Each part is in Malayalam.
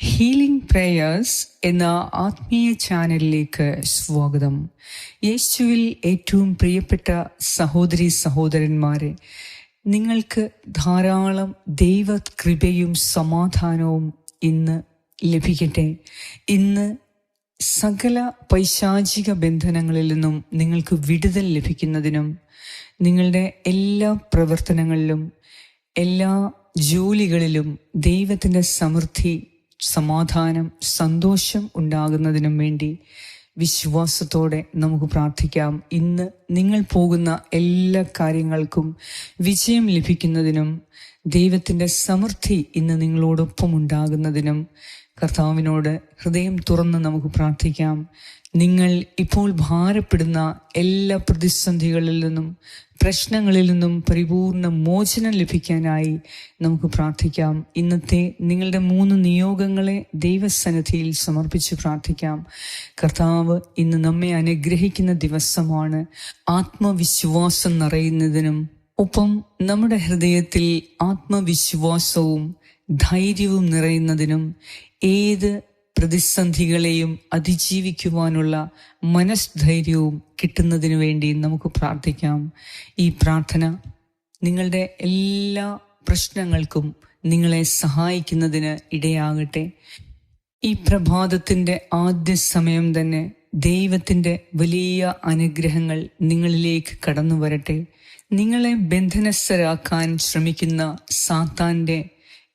ഹീലിംഗ് പ്രേയേഴ്സ് എന്ന ആത്മീയ ചാനലിലേക്ക് സ്വാഗതം. യേശുവിൽ ഏറ്റവും പ്രിയപ്പെട്ട സഹോദരി സഹോദരന്മാരെ നിങ്ങൾക്ക് ധാരാളം ദൈവകൃപയും സമാധാനവും ഇന്ന് ലഭിക്കട്ടെ. ഇന്ന് സകല പൈശാചിക ബന്ധനങ്ങളിൽ നിന്നും നിങ്ങൾക്ക് വിടുതൽ ലഭിക്കുന്നതിനും നിങ്ങളുടെ എല്ലാ പ്രവർത്തനങ്ങളിലും എല്ലാ ജോലികളിലും ദൈവത്തിന്റെ സമൃദ്ധി സമാധാനം സന്തോഷം ഉണ്ടാകുന്നതിനും വേണ്ടി വിശ്വാസത്തോടെ നമുക്ക് പ്രാർത്ഥിക്കാം. ഇന്ന് നിങ്ങൾ പോകുന്ന എല്ലാ കാര്യങ്ങൾക്കും വിജയം ലഭിക്കുന്നതിനും ദൈവത്തിന്റെ സമൃദ്ധി ഇന്ന് നിങ്ങളോടൊപ്പം ഉണ്ടാകുന്നതിനും കർത്താവിനോട് ഹൃദയം തുറന്ന് നമുക്ക് പ്രാർത്ഥിക്കാം. നിങ്ങൾ ഇപ്പോൾ ഭാരപ്പെടുന്ന എല്ലാ പ്രതിസന്ധികളിൽ നിന്നും പ്രശ്നങ്ങളിൽ നിന്നും പരിപൂർണ മോചനം ലഭിക്കാനായി നമുക്ക് പ്രാർത്ഥിക്കാം. ഇന്നത്തെ നിങ്ങളുടെ മൂന്ന് നിയോഗങ്ങളെ ദൈവസന്നിധിയിൽ സമർപ്പിച്ച് പ്രാർത്ഥിക്കാം. കർത്താവ് ഇന്ന് നമ്മെ അനുഗ്രഹിക്കുന്ന ദിവസമാണ്. ആത്മവിശ്വാസം നിറയുന്നതിനും ഒപ്പം നമ്മുടെ ഹൃദയത്തിൽ ആത്മവിശ്വാസവും ധൈര്യവും നിറയുന്നതിനും ഏത് പ്രതിസന്ധികളെയും അതിജീവിക്കുവാനുള്ള മനസ്ധൈര്യവും കിട്ടുന്നതിനു വേണ്ടി നമുക്ക് പ്രാർത്ഥിക്കാം. ഈ പ്രാർത്ഥന നിങ്ങളുടെ എല്ലാ പ്രശ്നങ്ങൾക്കും നിങ്ങളെ സഹായിക്കുന്നതിന് ഇടയാകട്ടെ. ഈ പ്രഭാതത്തിന്റെ ആദ്യ സമയം തന്നെ ദൈവത്തിന്റെ വലിയ അനുഗ്രഹങ്ങൾ നിങ്ങളിലേക്ക് കടന്നു വരട്ടെ നിങ്ങളെ ബന്ധനസ്ഥരാക്കാൻ ശ്രമിക്കുന്ന സാത്താന്റെ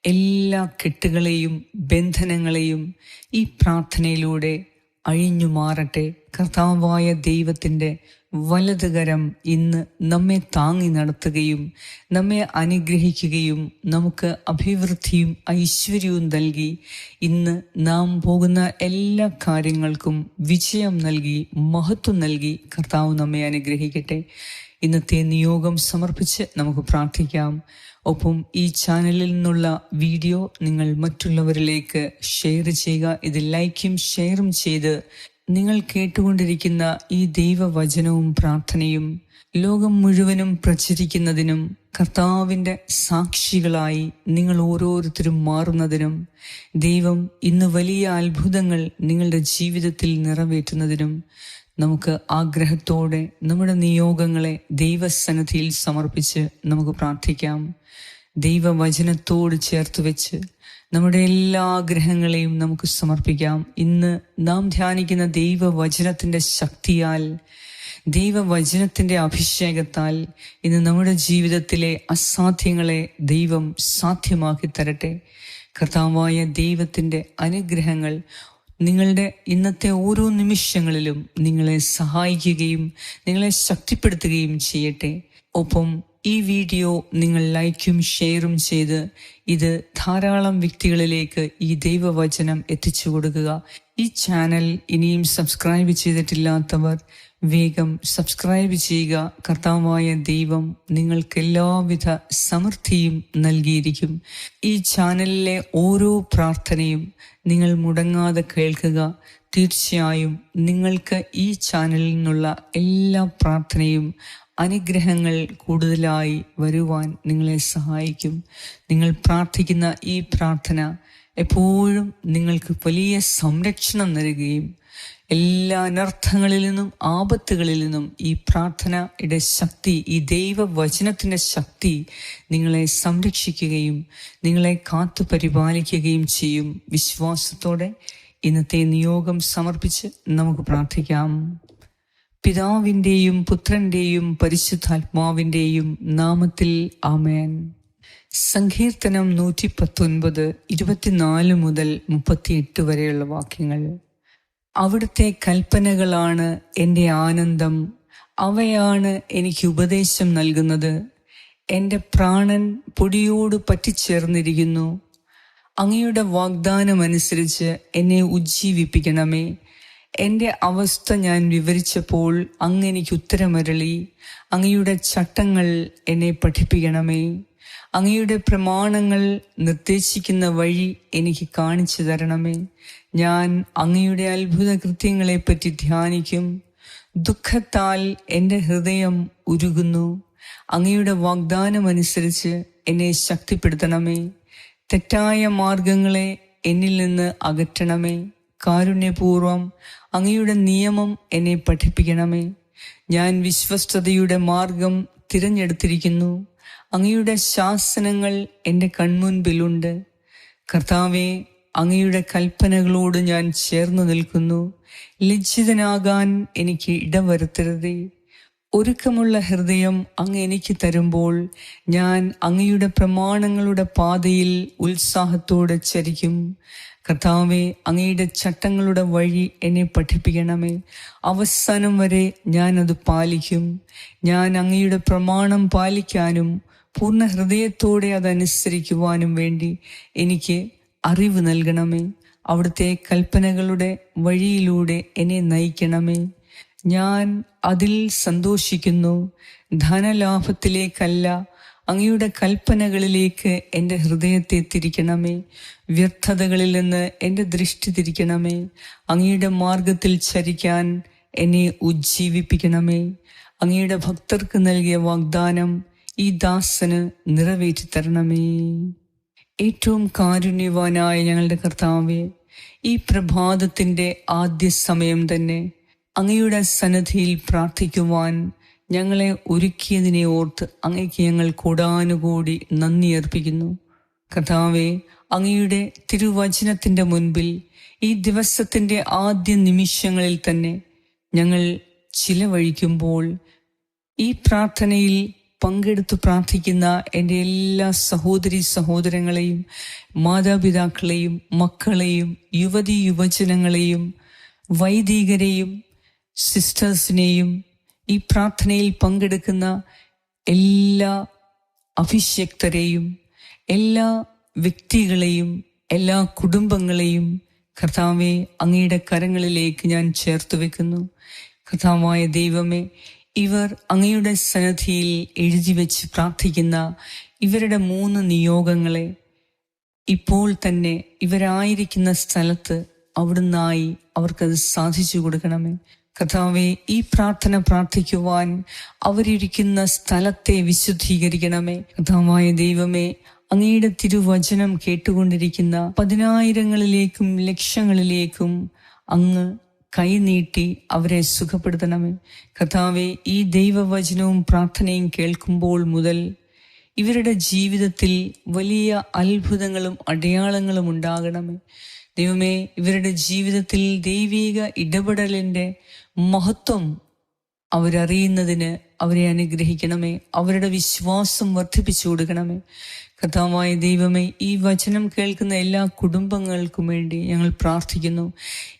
എല്ലാ കെട്ടുകളെയും ബന്ധനങ്ങളെയും ഈ പ്രാർത്ഥനയിലൂടെ അഴിഞ്ഞു മാറട്ടെ. കർത്താവായ ദൈവത്തിന്റെ വലതുകരം ഇന്ന് നമ്മെ താങ്ങി നടത്തുകയും നമ്മെ അനുഗ്രഹിക്കുകയും നമുക്ക് അഭിവൃദ്ധിയും ഐശ്വര്യവും നൽകി. ഇന്ന് നാം പോകുന്ന എല്ലാ കാര്യങ്ങൾക്കും വിജയം നൽകി മഹത്വം നൽകി കർത്താവ് നമ്മെ അനുഗ്രഹിക്കട്ടെ. ഇന്നത്തെ നിയോഗം സമർപ്പിച്ച് നമുക്ക് പ്രാർത്ഥിക്കാം. ഒപ്പം ഈ ചാനലിൽ നിന്നുള്ള വീഡിയോ നിങ്ങൾ മറ്റുള്ളവരിലേക്ക് ഷെയർ ചെയ്യുക. ഇത് ലൈക്കും ഷെയറും ചെയ്ത് നിങ്ങൾ കേട്ടുകൊണ്ടിരിക്കുന്ന ഈ ദൈവവചനവും പ്രാർത്ഥനയും ലോകം മുഴുവനും പ്രചരിക്കുന്നതിനും കർത്താവിന്റെ സാക്ഷികളായി നിങ്ങൾ ഓരോരുത്തരും മാറുന്നതിനും ദൈവം ഇന്ന് വലിയ അത്ഭുതങ്ങൾ നിങ്ങളുടെ ജീവിതത്തിൽ നിറവേറ്റുന്നതിനും നമുക്ക് ആഗ്രഹത്തോടെ നമ്മുടെ നിയോഗങ്ങളെ ദൈവസന്നിധിയിൽ സമർപ്പിച്ച് നമുക്ക് പ്രാർത്ഥിക്കാം. ദൈവവചനത്തോട് ചേർത്ത് വെച്ച് നമ്മുടെ എല്ലാ ആഗ്രഹങ്ങളെയും നമുക്ക് സമർപ്പിക്കാം. ഇന്ന് നാം ധ്യാനിക്കുന്ന ദൈവവചനത്തിന്റെ ശക്തിയാൽ ദൈവവചനത്തിന്റെ അഭിഷേകത്താൽ ഇന്ന് നമ്മുടെ ജീവിതത്തിലെ അസാധ്യങ്ങളെ ദൈവം സാധ്യമാക്കി തരട്ടെ. കർത്താവായ ദൈവത്തിന്റെ അനുഗ്രഹങ്ങൾ നിങ്ങളുടെ ഇന്നത്തെ ഓരോ നിമിഷങ്ങളിലും നിങ്ങളെ സഹായിക്കുകയും നിങ്ങളെ ശക്തിപ്പെടുത്തുകയും ചെയ്യട്ടെ. ഒപ്പം ഈ വീഡിയോ നിങ്ങൾ ലൈക്കും ഷെയറും ചെയ്ത് ഇത് ധാരാളം വ്യക്തികളിലേക്ക് ഈ ദൈവവചനം എത്തിച്ചു കൊടുക്കുക. ഈ ചാനൽ ഇനിയും സബ്സ്ക്രൈബ് ചെയ്തിട്ടില്ലാത്തവർ വേഗം സബ്സ്ക്രൈബ് ചെയ്യുക. കർത്താവായ ദൈവം നിങ്ങൾക്ക് എല്ലാവിധ സമൃദ്ധിയും നൽകിയിരിക്കും. ഈ ചാനലിലെ ഓരോ പ്രാർത്ഥനയും നിങ്ങൾ മുടങ്ങാതെ കേൾക്കുക. തീർച്ചയായും നിങ്ങൾക്ക് ഈ ചാനലിൽ നിന്നുള്ള എല്ലാ പ്രാർത്ഥനയും അനുഗ്രഹങ്ങൾ കൂടുതലായി വരുവാൻ നിങ്ങളെ സഹായിക്കും. നിങ്ങൾ പ്രാർത്ഥിക്കുന്ന ഈ പ്രാർത്ഥന എപ്പോഴും നിങ്ങൾക്ക് വലിയ സംരക്ഷണം നൽകുകയും എല്ലാ അനർത്ഥങ്ങളിൽ നിന്നും ആപത്തുകളിൽ നിന്നും ഈ പ്രാർത്ഥനയുടെ ശക്തി ഈ ദൈവവചനത്തിന്റെ ശക്തി നിങ്ങളെ സംരക്ഷിക്കുകയും നിങ്ങളെ കാത്തു പരിപാലിക്കുകയും ചെയ്യും. വിശ്വാസത്തോടെ ഇന്നത്തെ നിയോഗം സമർപ്പിച്ച് നമുക്ക് പ്രാർത്ഥിക്കാം. പിതാവിന്റെയും പുത്രന്റെയും പരിശുദ്ധാത്മാവിന്റെയും നാമത്തിൽ ആമേൻ. സങ്കീർത്തനം നൂറ്റി പത്തൊൻപത് ഇരുപത്തിനാല് മുതൽ മുപ്പത്തിയെട്ട് വരെയുള്ള വാക്യങ്ങൾ. അവിടുത്തെ കൽപ്പനകളാണ് എന്റെ ആനന്ദം. അവയാണ് എനിക്ക് ഉപദേശം നൽകുന്നത്. എന്റെ പ്രാണൻ പൊടിയോട് പറ്റിച്ചേർന്നിരിക്കുന്നു. അങ്ങയുടെ വാഗ്ദാനമനുസരിച്ച് എന്നെ ഉജ്ജീവിപ്പിക്കണമേ. എന്റെ അവസ്ഥ ഞാൻ വിവരിച്ചപ്പോൾ അങ്ങ് എനിക്ക് ഉത്തരമരളി. അങ്ങയുടെ ചട്ടങ്ങൾ എന്നെ പഠിപ്പിക്കണമേ. അങ്ങയുടെ പ്രമാണങ്ങൾ നിർദ്ദേശിക്കുന്ന വഴി എനിക്ക് കാണിച്ചു തരണമേ. ഞാൻ അങ്ങയുടെ അത്ഭുത കൃത്യങ്ങളെപ്പറ്റി ധ്യാനിക്കും. ദുഃഖത്താൽ എന്റെ ഹൃദയം ഉരുകുന്നു. അങ്ങയുടെ വാഗ്ദാനമനുസരിച്ച് എന്നെ ശക്തിപ്പെടുത്തണമേ. തെറ്റായ മാർഗങ്ങളെ എന്നിൽ നിന്ന് അകറ്റണമേ. കാരുണ്യപൂർവം അങ്ങയുടെ നിയമം എന്നെ പഠിപ്പിക്കണമേ. ഞാൻ വിശ്വസ്തയുടെ മാർഗം തിരഞ്ഞെടുത്തിരിക്കുന്നു. അങ്ങയുടെ ശാസനങ്ങൾ എന്റെ കൺമുൻപിലുണ്ട്. കർത്താവെ അങ്ങയുടെ കൽപ്പനകളോട് ഞാൻ ചേർന്നു നിൽക്കുന്നു. ലജ്ജിതനാകാൻ എനിക്ക് ഇടം വരുത്തരുതേ. ഒരുക്കമുള്ള ഹൃദയം അങ്ങ് എനിക്ക് തരുമ്പോൾ ഞാൻ അങ്ങയുടെ പ്രമാണങ്ങളുടെ പാതയിൽ ഉത്സാഹത്തോടെ ചരിക്കും. കർത്താവെ അങ്ങയുടെ ചട്ടങ്ങളുടെ വഴി എന്നെ പഠിപ്പിക്കണമേ. അവസാനം വരെ ഞാനത് പാലിക്കും. ഞാൻ അങ്ങയുടെ പ്രമാണം പാലിക്കാനും പൂർണ ഹൃദയത്തോടെ അതനുസരിക്കുവാനും വേണ്ടി എനിക്ക് അറിവ് നൽകണമേ. അവിടുത്തെ കൽപ്പനകളുടെ വഴിയിലൂടെ എന്നെ നയിക്കണമേ. ഞാൻ അതിൽ സന്തോഷിക്കുന്നു. ധനലാഭത്തിലേക്കല്ല അങ്ങയുടെ കൽപ്പനകളിലേക്ക് എന്റെ ഹൃദയത്തെ തിരിക്കണമേ. വ്യർത്ഥതകളിൽ നിന്ന് എന്റെ ദൃഷ്ടി തിരിക്കണമേ. അങ്ങയുടെ മാർഗത്തിൽ ചരിക്കാൻ എന്നെ ഉജ്ജീവിപ്പിക്കണമേ. അങ്ങയുടെ ഭക്തർക്ക് നൽകിയ വാഗ്ദാനം ഈ ദാസന് നിറവേറ്റി തരണമേ. ഏറ്റവും കാരുണ്യവാനായ ഞങ്ങളുടെ കർത്താവെ ഈ പ്രഭാതത്തിന്റെ ആദ്യ സമയം തന്നെ അങ്ങയുടെ സന്നദ്ധിയിൽ പ്രാർത്ഥിക്കുവാൻ ഞങ്ങളെ ഒരുക്കിയതിനെ ഓർത്ത് അങ്ങയ്ക്ക് ഞങ്ങൾ കൂടാനുകൂടി നന്ദി അർപ്പിക്കുന്നു. കഥാവെ അങ്ങയുടെ തിരുവചനത്തിന്റെ മുൻപിൽ ഈ ദിവസത്തിന്റെ ആദ്യ നിമിഷങ്ങളിൽ തന്നെ ഞങ്ങൾ ചിലവഴിക്കുമ്പോൾ ഈ പ്രാർത്ഥനയിൽ പങ്കെടുത്ത് പ്രാർത്ഥിക്കുന്ന എന്റെ എല്ലാ സഹോദരി സഹോദരങ്ങളെയും മാതാപിതാക്കളെയും മക്കളെയും യുവതി യുവജനങ്ങളെയും വൈദികരെയും സിസ്റ്റേഴ്സിനെയും ഈ പ്രാർത്ഥനയിൽ പങ്കെടുക്കുന്ന എല്ലാ അഭിഷക്തരെയും എല്ലാ വ്യക്തികളെയും എല്ലാ കുടുംബങ്ങളെയും കർത്താവെ അങ്ങയുടെ കരങ്ങളിലേക്ക് ഞാൻ ചേർത്ത് വെക്കുന്നു. കർത്താവായ ദൈവമേ ഇവർ അങ്ങയുടെ സന്നദ്ധിയിൽ എഴുതി വെച്ച് പ്രാർത്ഥിക്കുന്ന ഇവരുടെ മൂന്ന് നിയോഗങ്ങളെ ഇപ്പോൾ തന്നെ ഇവരായിരിക്കുന്ന സ്ഥലത്ത് അവിടുന്നായി അവർക്കത് സാധിച്ചു കൊടുക്കണമേ. കഥാവെ ഈ പ്രാർത്ഥന പ്രാർത്ഥിക്കുവാൻ അവരിരിക്കുന്ന സ്ഥലത്തെ വിശുദ്ധീകരിക്കണമേ. കഥാവായ ദൈവമേ അങ്ങയുടെ തിരുവചനം കേട്ടുകൊണ്ടിരിക്കുന്ന പതിനായിരങ്ങളിലേക്കും ലക്ഷങ്ങളിലേക്കും അങ്ങ് കൈനീട്ടി അവരെ സുഖപ്പെടുത്തണമേ. കഥാവെ ഈ ദൈവവചനവും പ്രാർത്ഥനയും കേൾക്കുമ്പോൾ മുതൽ ഇവരുടെ ജീവിതത്തിൽ വലിയ അത്ഭുതങ്ങളും അടയാളങ്ങളും ഉണ്ടാകണമേ. ദൈവമേ ഇവരുടെ ജീവിതത്തിൽ ദൈവിക ഇടപെടലിന്റെ മഹത്വം അവരറിയുന്നതിന് അവരെ അനുഗ്രഹിക്കണമേ. അവരുടെ വിശ്വാസം വർദ്ധിപ്പിച്ചു കൊടുക്കണമേ. കഥാവായ ദൈവമേ ഈ വചനം കേൾക്കുന്ന എല്ലാ കുടുംബങ്ങൾക്കും വേണ്ടി ഞങ്ങൾ പ്രാർത്ഥിക്കുന്നു.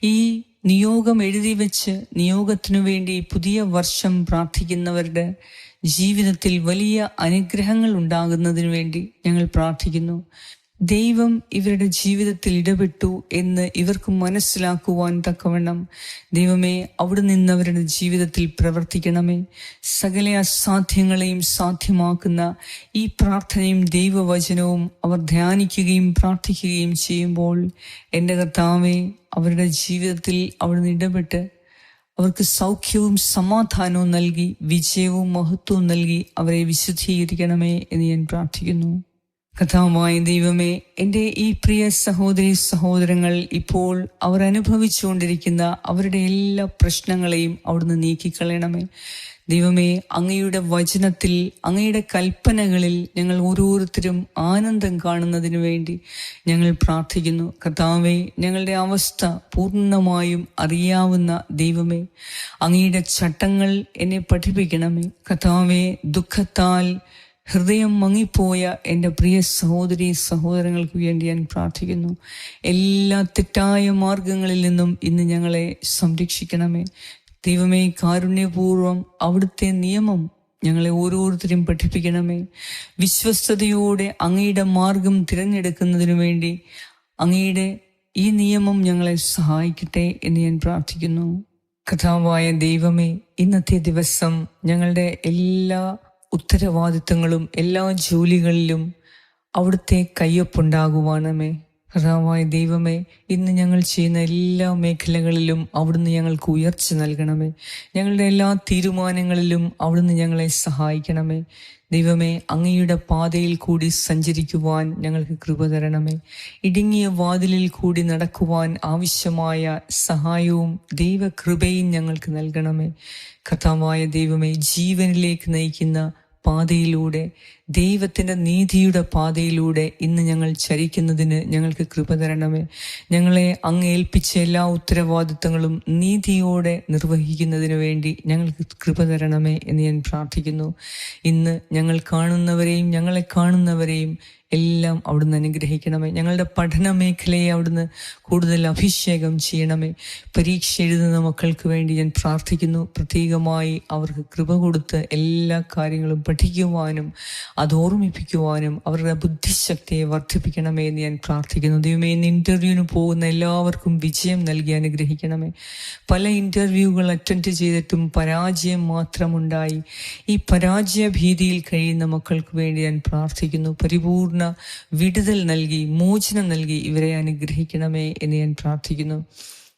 ഈ നിയോഗം എഴുതി വെച്ച് നിയോഗത്തിനു വേണ്ടി പുതിയ വർഷം പ്രാർത്ഥിക്കുന്നവരുടെ ജീവിതത്തിൽ വലിയ അനുഗ്രഹങ്ങൾ ഉണ്ടാകുന്നതിന് വേണ്ടി ഞങ്ങൾ പ്രാർത്ഥിക്കുന്നു. ദൈവം ഇവരുടെ ജീവിതത്തിൽ ഇടപെട്ടു എന്ന് ഇവർക്ക് മനസ്സിലാക്കുവാൻ തക്കവണ്ണം. ദൈവമേ അവിടെ നിന്ന് അവരുടെ ജീവിതത്തിൽ പ്രവർത്തിക്കണമേ. സകല അസാധ്യങ്ങളെയും സാധ്യമാക്കുന്ന ഈ പ്രാർത്ഥനയും ദൈവവചനവും അവർ ധ്യാനിക്കുകയും പ്രാർത്ഥിക്കുകയും ചെയ്യുമ്പോൾ എന്റെ കർത്താവെ അവരുടെ ജീവിതത്തിൽ അവിടുന്ന് ഇടപെട്ട് അവർക്ക് സൗഖ്യവും സമാധാനവും നൽകി വിജയവും മഹത്വവും നൽകി അവരെ വിശുദ്ധീകരിക്കണമേ എന്ന് ഞാൻ പ്രാർത്ഥിക്കുന്നു. കഥാവായ ദൈവമേ എന്റെ ഈ പ്രിയ സഹോദരി സഹോദരങ്ങൾ ഇപ്പോൾ അവർ അനുഭവിച്ചുകൊണ്ടിരിക്കുന്ന അവരുടെ എല്ലാ പ്രശ്നങ്ങളെയും അവിടുന്ന് നീക്കിക്കളയണമേ. ദൈവമേ അങ്ങയുടെ വചനത്തിൽ അങ്ങയുടെ കൽപ്പനകളിൽ ഞങ്ങൾ ഓരോരുത്തരും ആനന്ദം കാണുന്നതിന് വേണ്ടി ഞങ്ങൾ പ്രാർത്ഥിക്കുന്നു. കർത്താവേ ഞങ്ങളുടെ അവസ്ഥ പൂർണമായും അറിയാവുന്ന ദൈവമേ അങ്ങയുടെ ചട്ടങ്ങൾ എന്നെ പഠിപ്പിക്കണമേ. കർത്താവേ ദുഃഖത്താൽ ഹൃദയം മങ്ങിപ്പോയ എന്റെ പ്രിയ സഹോദരി സഹോദരങ്ങൾക്ക് വേണ്ടി ഞാൻ പ്രാർത്ഥിക്കുന്നു. എല്ലാ തെറ്റായ മാർഗങ്ങളിൽ നിന്നും ഇന്ന് ഞങ്ങളെ സംരക്ഷിക്കണമേ. ദൈവമേ കാരുണ്യപൂർവം അവിടുത്തെ നിയമം ഞങ്ങളെ ഓരോരുത്തരും പഠിപ്പിക്കണമേ. വിശ്വസ്തയോടെ അങ്ങയുടെ മാർഗം തിരഞ്ഞെടുക്കുന്നതിനു വേണ്ടി അങ്ങയുടെ ഈ നിയമം ഞങ്ങളെ സഹായിക്കട്ടെ എന്ന് ഞാൻ പ്രാർത്ഥിക്കുന്നു. കഥാവായ ദൈവമേ ഇന്നത്തെ ദിവസം ഞങ്ങളുടെ എല്ലാ ഉത്തരവാദിത്തങ്ങളും എല്ലാ ജോലികളിലും അവിടുത്തെ കയ്യൊപ്പുണ്ടാകുവാണമേ. കർത്താവായ ദൈവമേ ഇന്ന് ഞങ്ങൾ ചെയ്യുന്ന എല്ലാ മേഖലകളിലും അവിടുന്ന് ഞങ്ങൾക്ക് ഉയർച്ച നൽകണമേ. ഞങ്ങളുടെ എല്ലാ തീരുമാനങ്ങളിലും അവിടുന്ന് ഞങ്ങളെ സഹായിക്കണമേ. ദൈവമേ അങ്ങയുടെ പാതയിൽ കൂടി സഞ്ചരിക്കുവാൻ ഞങ്ങൾക്ക് കൃപ തരണമേ. ഇടുങ്ങിയ വാതിലിൽ കൂടി നടക്കുവാൻ ആവശ്യമായ സഹായവും ദൈവകൃപയും ഞങ്ങൾക്ക് നൽകണമേ. കർത്താവായ ദൈവമേ ജീവനിലേക്ക് നയിക്കുന്ന പാതയിലൂടെ ദൈവത്തിന്റെ നീതിയുടെ പാതയിലൂടെ ഇന്ന് ഞങ്ങൾ ചരിക്കുന്നതിന് ഞങ്ങൾക്ക് കൃപ തരണമേ. ഞങ്ങളെ അങ്ങ് ഏൽപ്പിച്ച എല്ലാ ഉത്തരവാദിത്തങ്ങളും നീതിയോടെ നിർവഹിക്കുന്നതിന് വേണ്ടി ഞങ്ങൾക്ക് കൃപ തരണമേ എന്ന് ഞാൻ പ്രാർത്ഥിക്കുന്നു. ഇന്ന് ഞങ്ങൾ കാണുന്നവരെയും ഞങ്ങളെ കാണുന്നവരെയും എല്ലാം അവിടുന്ന് അനുഗ്രഹിക്കണമേ. ഞങ്ങളുടെ പഠന മേഖലയെ അവിടുന്ന് കൂടുതൽ അഭിഷേകം ചെയ്യണമേ. പരീക്ഷ എഴുതുന്ന മക്കൾക്ക് വേണ്ടി ഞാൻ പ്രാർത്ഥിക്കുന്നു. പ്രത്യേകമായി അവർക്ക് കൃപ കൊടുത്ത് എല്ലാ കാര്യങ്ങളും പഠിക്കുവാനും അത് ഓർമ്മിപ്പിക്കുവാനും അവരുടെ ബുദ്ധിശക്തിയെ വർദ്ധിപ്പിക്കണമേ എന്ന് ഞാൻ പ്രാർത്ഥിക്കുന്നു. ദൈവമേ ഇന്ന് ഇന്റർവ്യൂവിന് പോകുന്ന എല്ലാവർക്കും വിജയം നൽകി അനുഗ്രഹിക്കണമേ. പല ഇന്റർവ്യൂകൾ അറ്റൻഡ് ചെയ്തിട്ടും പരാജയം മാത്രമുണ്ടായി. ഈ പരാജയ ഭീതിയിൽ കഴിയുന്ന മക്കൾക്ക് വേണ്ടി ഞാൻ പ്രാർത്ഥിക്കുന്നു. പരിപൂർണ വിടുതൽ നൽകി മോചനം നൽകി ഇവരെ അനുഗ്രഹിക്കണമേ എന്ന് ഞാൻ പ്രാർത്ഥിക്കുന്നു.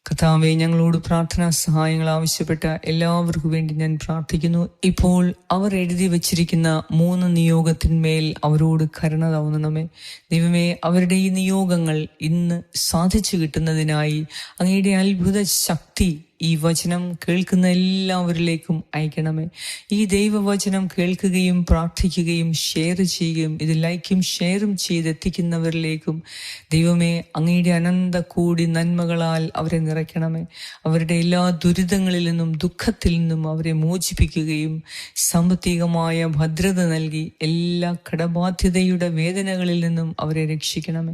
കഥാവെ ഞങ്ങളോട് പ്രാർത്ഥനാ സഹായങ്ങൾ ആവശ്യപ്പെട്ട എല്ലാവർക്കും വേണ്ടി ഞാൻ പ്രാർത്ഥിക്കുന്നു. ഇപ്പോൾ അവർ എഴുതി വച്ചിരിക്കുന്ന മൂന്ന് നിയോഗത്തിന്മേൽ അവരോട് കരുണ തോന്നണമേ ദൈവമേ അവരുടെ ഈ നിയോഗങ്ങൾ ഇന്ന് സാധിച്ചു കിട്ടുന്നതിനായി അങ്ങയുടെ അത്ഭുത ശക്തി ഈ വചനം കേൾക്കുന്ന എല്ലാവരിലേക്കും അയക്കണമേ. ഈ ദൈവവചനം കേൾക്കുകയും പ്രാർത്ഥിക്കുകയും ഷെയർ ചെയ്യുകയും ഇത് ലൈക്കും ഷെയറും ചെയ്തെത്തിക്കുന്നവരിലേക്കും ദൈവമേ അങ്ങയുടെ അനന്ത കൂടി നന്മകളാൽ അവരെ നിറയ്ക്കണമേ. അവരുടെ എല്ലാ ദുരിതങ്ങളിൽ നിന്നും ദുഃഖത്തിൽ നിന്നും അവരെ മോചിപ്പിക്കുകയും സാമ്പത്തികമായ ഭദ്രത നൽകി എല്ലാ കടബാധ്യതയുടെ വേദനകളിൽ നിന്നും അവരെ രക്ഷിക്കണമേ.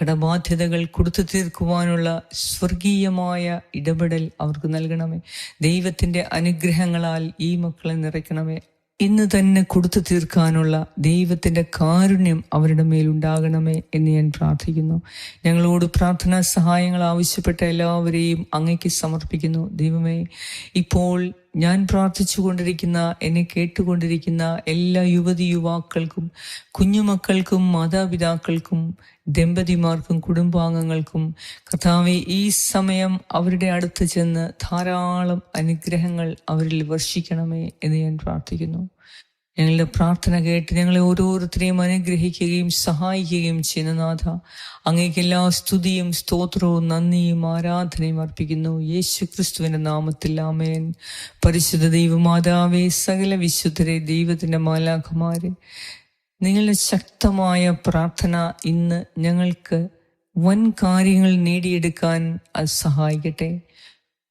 കടബാധ്യതകൾ കൊടുത്തു തീർക്കുവാനുള്ള സ്വർഗീയമായ ഇടപെടൽ അവർക്ക് നൽകണമേ. ദൈവത്തിന്റെ അനുഗ്രഹങ്ങളാൽ ഈ മക്കളെ നിറയ്ക്കണമേ. ഇന്ന് തന്നെ കൊടുത്തു തീർക്കാനുള്ള ദൈവത്തിന്റെ കാരുണ്യം അവരുടെ മേലുണ്ടാകണമേ എന്ന് ഞാൻ പ്രാർത്ഥിക്കുന്നു. ഞങ്ങളോട് പ്രാർത്ഥനാ സഹായങ്ങൾ ആവശ്യപ്പെട്ട എല്ലാവരെയും അങ്ങയ്ക്ക് സമർപ്പിക്കുന്നു. ദൈവമേ ഇപ്പോൾ ഞാൻ പ്രാർത്ഥിച്ചു കൊണ്ടിരിക്കുന്ന എന്നെ കേട്ടുകൊണ്ടിരിക്കുന്ന എല്ലാ യുവതി യുവാക്കൾക്കും കുഞ്ഞുമക്കൾക്കും മാതാപിതാക്കൾക്കും ദമ്പതിമാർക്കും കുടുംബാംഗങ്ങൾക്കും കർത്താവെ ഈ സമയം അവരുടെ അടുത്ത് ചെന്ന് ധാരാളം അനുഗ്രഹങ്ങൾ അവരിൽ വർഷിക്കണമേ എന്ന് ഞാൻ പ്രാർത്ഥിക്കുന്നു. ഞങ്ങളുടെ പ്രാർത്ഥന കേട്ട് ഞങ്ങളെ ഓരോരുത്തരെയും അനുഗ്രഹിക്കുകയും സഹായിക്കുകയും ചെയ്യുന്ന നാഥ. അങ്ങേക്ക് എല്ലാ സ്തുതിയും സ്തോത്രവും നന്ദിയും ആരാധനയും അർപ്പിക്കുന്നു. യേശു ക്രിസ്തുവിന്റെ നാമത്തിൽ ആമേൻ. പരിശുദ്ധ ദൈവമാതാവേ സകല വിശുദ്ധരെ ദൈവത്തിന്റെ മാലാഖമാരെ നിങ്ങളുടെ ശക്തമായ പ്രാർത്ഥന ഇന്ന് ഞങ്ങൾക്ക് വൻ കാര്യങ്ങൾ നേടിയെടുക്കാൻ അത് സഹായിക്കട്ടെ.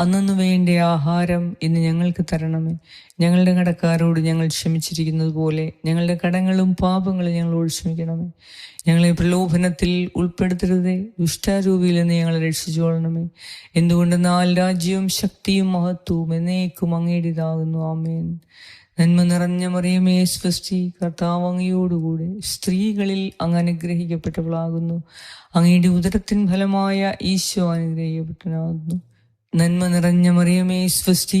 അന്നു വേണ്ട ആഹാരം ഇന്ന് ഞങ്ങൾക്ക് തരണമേ. ഞങ്ങളുടെ കടക്കാരോട് ഞങ്ങൾ ക്ഷമിച്ചിരിക്കുന്നത് പോലെ ഞങ്ങളുടെ കടങ്ങളും പാപങ്ങളും ഞങ്ങളോട് ക്ഷമിക്കണമേ. ഞങ്ങളെ പ്രലോഭനത്തിൽ ഉൾപ്പെടുത്തരുതേ. ദുഷ്ടാരൂപിയിൽ നിന്ന് ഞങ്ങളെ രക്ഷിച്ചുകൊള്ളണമേ. എന്തുകൊണ്ടെന്നാൽ രാജ്യവും ശക്തിയും മഹത്വവും എന്നേക്കും അങ്ങേടിതാകുന്നു ആമേൻ. നന്മ നിറഞ്ഞ മറിയമേ സൃഷ്ടി കർത്താവ് അങ്ങയോടുകൂടെ സ്ത്രീകളിൽ അങ്ങ് അനുഗ്രഹിക്കപ്പെട്ടവളാകുന്നു. അങ്ങയുടെ ഉദരത്തിൻ ഫലമായ ഈശോ അനുഗ്രഹിക്കപ്പെട്ടനാകുന്നു നന്മ നിറഞ്ഞ മറിയമേ സ്വസ്തി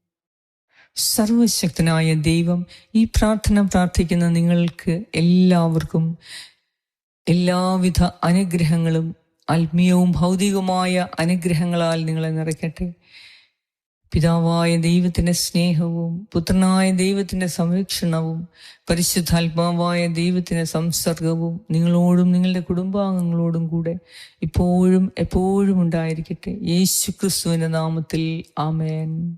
സർവശക്തനായ ദൈവം ഈ പ്രാർത്ഥന പ്രാർത്ഥിക്കുന്ന നിങ്ങൾക്ക് എല്ലാവർക്കും എല്ലാവിധ അനുഗ്രഹങ്ങളും ആത്മീയവും ഭൗതികവുമായ അനുഗ്രഹങ്ങളാൽ നിങ്ങളെ നിറയ്ക്കട്ടെ. പിതാവായ ദൈവത്തിന്റെ സ്നേഹവും പുത്രനായ ദൈവത്തിന്റെ സംരക്ഷണവും പരിശുദ്ധാത്മാവായ ദൈവത്തിന്റെ സംസർഗവും നിങ്ങളോടും നിങ്ങളുടെ കുടുംബാംഗങ്ങളോടും കൂടെ ഇപ്പോഴും എപ്പോഴും ഉണ്ടായിരിക്കട്ടെ. യേശു ക്രിസ്തുവിന്റെ നാമത്തിൽ. ആമേൻ.